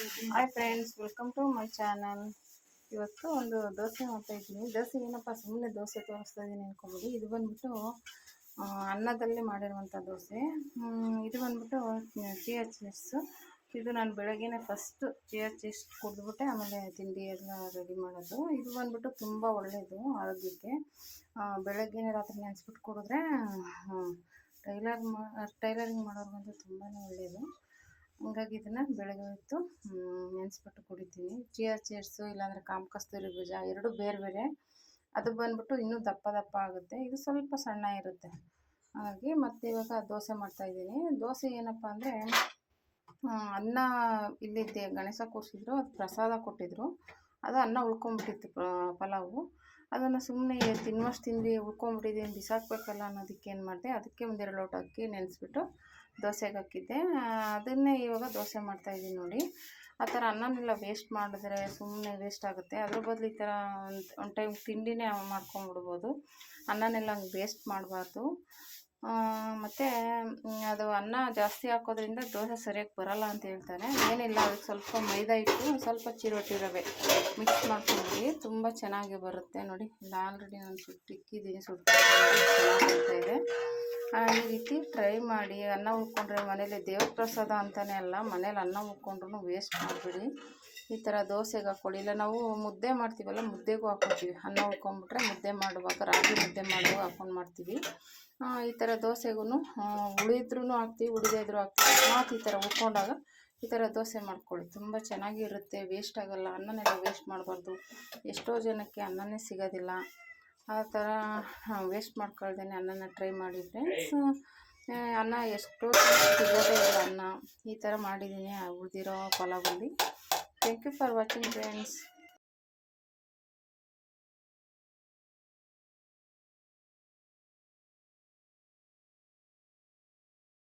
Hi friends welcome to my channel ಇವತ್ತು ಒಂದು ದೋಸೆ ಮಾಡ್ತಾ ಇದ್ದೀನಿ. ದೋಸೆ ಏನಪ್ಪ ಸುಮ್ಮನೆ ದೋಸೆ ತೋರಿಸ್ತಾ ಇದ್ದೀನಿ ಅನ್ಕೊಂಬಿಡಿ. ಇದು ಬಂದ್ಬಿಟ್ಟು ಅನ್ನದಲ್ಲಿ ಮಾಡಿರುವಂಥ ದೋಸೆ. ಇದು ಬಂದ್ಬಿಟ್ಟು ಚಿಯಾ ಚೀಸ್ಸು ಇದು ನಾನು ಬೆಳಗ್ಗೆನೇ ಫಸ್ಟ್ ಚಿಯಾ ಚೀಸ್ ಕುಡಿದ್ಬಿಟ್ಟೆ, ಆಮೇಲೆ ತಿಂಡಿ ಎಲ್ಲ ರೆಡಿ ಮಾಡೋದು. ಇದು ಬಂದ್ಬಿಟ್ಟು ತುಂಬ ಒಳ್ಳೆಯದು ಆರೋಗ್ಯಕ್ಕೆ. ಬೆಳಗ್ಗೆನೇ ರಾತ್ರಿ ನೆನೆಸ್ಬಿಟ್ಟು ಕುಡಿದ್ರೆ ಟೈಲರ್ ಮಾ, ಟೈಲರಿಂಗ್ ಮಾಡೋರ್ಗಂತೂ ತುಂಬಾ ಒಳ್ಳೆಯದು ಹಂಗಾಗಿ ಇದನ್ನು ಬೆಳಗ್ಗೆ ಹೊತ್ತು ನೆನೆಸ್ಬಿಟ್ಟು ಕುಡಿತೀನಿ. ಚಿಯಾ ಸೀಡ್ಸು ಇಲ್ಲಾಂದರೆ ಕಾಮ ಕಸ್ತೂರಿ ಬೀಜ, ಎರಡು ಬೇರೆ ಬೇರೆ. ಅದು ಬಂದ್ಬಿಟ್ಟು ಇನ್ನೂ ದಪ್ಪ ದಪ್ಪ ಆಗುತ್ತೆ. ಇದು ಸ್ವಲ್ಪ ಸಣ್ಣ ಇರುತ್ತೆ. ಹಾಗಾಗಿ ಮತ್ತೆ ಇವಾಗ ದೋಸೆ ಮಾಡ್ತಾಯಿದ್ದೀನಿ ದೋಸೆ ಏನಪ್ಪ ಅಂದರೆ ಅನ್ನ ಇಲ್ಲಿದ್ದೆ, ಗಣೇಶ ಕೂರಿಸಿದ್ರು ಅದು ಪ್ರಸಾದ ಕೊಟ್ಟಿದ್ರು. ಅದು ಅನ್ನ ಉಳ್ಕೊಂಬಿಟ್ಟಿತ್ತು ಪಲಾವು. ಅದನ್ನು ಸುಮ್ಮನೆ ತಿನ್ನುವಷ್ಟು ತಿಂದು ಉಳ್ಕೊಂಬಿಟ್ಟಿದ್ದೀನಿ ಬಿಸಾಕಬೇಕಲ್ಲ ಅನ್ನೋದಕ್ಕೆ ಏನು ಮಾಡಿದೆ, ಅದಕ್ಕೆ ಒಂದೆರಡು ಲೋಟ ಅಕ್ಕಿ ನೆನೆಸ್ಬಿಟ್ಟು ದೋಸೆಗೆ ಹಾಕಿದ್ದೆ. ಅದನ್ನೇ ಇವಾಗ ದೋಸೆ ಮಾಡ್ತಾಯಿದ್ದೀನಿ ನೋಡಿ. ಆ ಥರ ಅನ್ನನೆಲ್ಲ ವೇಸ್ಟ್ ಮಾಡಿದ್ರೆ ಸುಮ್ಮನೆ ವೇಸ್ಟ್ ಆಗುತ್ತೆ. ಅದ್ರ ಬದಲು ಈ ಥರ ಒಂದು ಟೈಮ್ ತಿಂಡಿನೇ ಮಾಡ್ಕೊಂಬಿಡ್ಬೋದು ಅನ್ನನೆಲ್ಲ ಹಂಗೆ ವೇಸ್ಟ್ ಮಾಡಬಾರ್ದು. ಮತ್ತು ಅದು ಅನ್ನ ಜಾಸ್ತಿ ಹಾಕೋದ್ರಿಂದ ದೋಸೆ ಸರಿಯಾಗಿ ಬರಲ್ಲ ಅಂತ ಹೇಳ್ತಾರೆ. ಏನಿಲ್ಲ ಅದಕ್ಕೆ ಸ್ವಲ್ಪ ಮೈದಾ ಹಿಟ್ಟು, ಸ್ವಲ್ಪ ಚಿರೋಟಿ ರವೆ ಮಿಕ್ಸ್ ಮಾಡ್ಕೊಂಡ್ಬಿಡಿ ತುಂಬ ಚೆನ್ನಾಗಿ ಬರುತ್ತೆ ನೋಡಿ. ಇಲ್ಲ ಆಲ್ರೆಡಿ ನಾನು ಸುಟ್ಟು ಇಕ್ಕಿದ್ದೀನಿ ಸುಟ್ಟು ಇದೆ. ಈ ರೀತಿ ಟ್ರೈ ಮಾಡಿ, ಅನ್ನ ಉಳ್ಕೊಂಡ್ರೆ ಮನೇಲಿ ದೇವ್ರ ಪ್ರಸಾದ ಅಂತಲೇ ಅಲ್ಲ, ಮನೇಲಿ ಅನ್ನ ಉಳ್ಕೊಂಡ್ರು ವೇಸ್ಟ್ ಮಾಡಿಬಿಡಿ. ಈ ಥರ ದೋಸೆಗೆ ಹಾಕ್ಕೊಳ್ಳಿ. ಇಲ್ಲ, ನಾವು ಮುದ್ದೆ ಮಾಡ್ತೀವಲ್ಲ, ಮುದ್ದೆಗೂ ಹಾಕ್ಕೊತೀವಿ. ಅನ್ನ ಉಳ್ಕೊಂಡ್ಬಿಟ್ರೆ ಮುದ್ದೆ ಮಾಡುವಾಗ, ರಾಗಿ ಮುದ್ದೆ ಮಾಡುವಾಗ ಹಾಕ್ಕೊಂಡು ಮಾಡ್ತೀವಿ. ಈ ಥರ ದೋಸೆಗೂ ಉಳಿದ್ರೂ ಹಾಕ್ತೀವಿ ಉಳಿದೇ ಇದ್ರೂ ಹಾಕ್ತೀವಿ. ಮತ್ತು ಈ ಥರ ಉಳ್ಕೊಂಡಾಗ ಈ ಥರ ದೋಸೆ ಮಾಡ್ಕೊಳ್ಳಿ. ತುಂಬ ಚೆನ್ನಾಗಿರುತ್ತೆ ವೇಸ್ಟ್ ಆಗೋಲ್ಲ. ಅನ್ನನೆಲ್ಲ ವೇಸ್ಟ್ ಮಾಡಬಾರ್ದು. ಎಷ್ಟೋ ಜನಕ್ಕೆ ಅನ್ನನೇ ಸಿಗೋದಿಲ್ಲ. ಆ ಥರ ವೇಸ್ಟ್ ಮಾಡ್ಕೊಳ್ದೇ ಅನ್ನನ ಟ್ರೈ ಮಾಡಿ ಫ್ರೆಂಡ್ಸ್ ಅನ್ನ ಎಷ್ಟೋ ಸಿಗೋದೇ ಇಲ್ಲ ಅನ್ನ. ಈ ಥರ ಮಾಡಿದ್ದೀನಿ. ಉಳಿದಿರೋ ಪಲಾವಲ್ಲಿ thank you for watching friends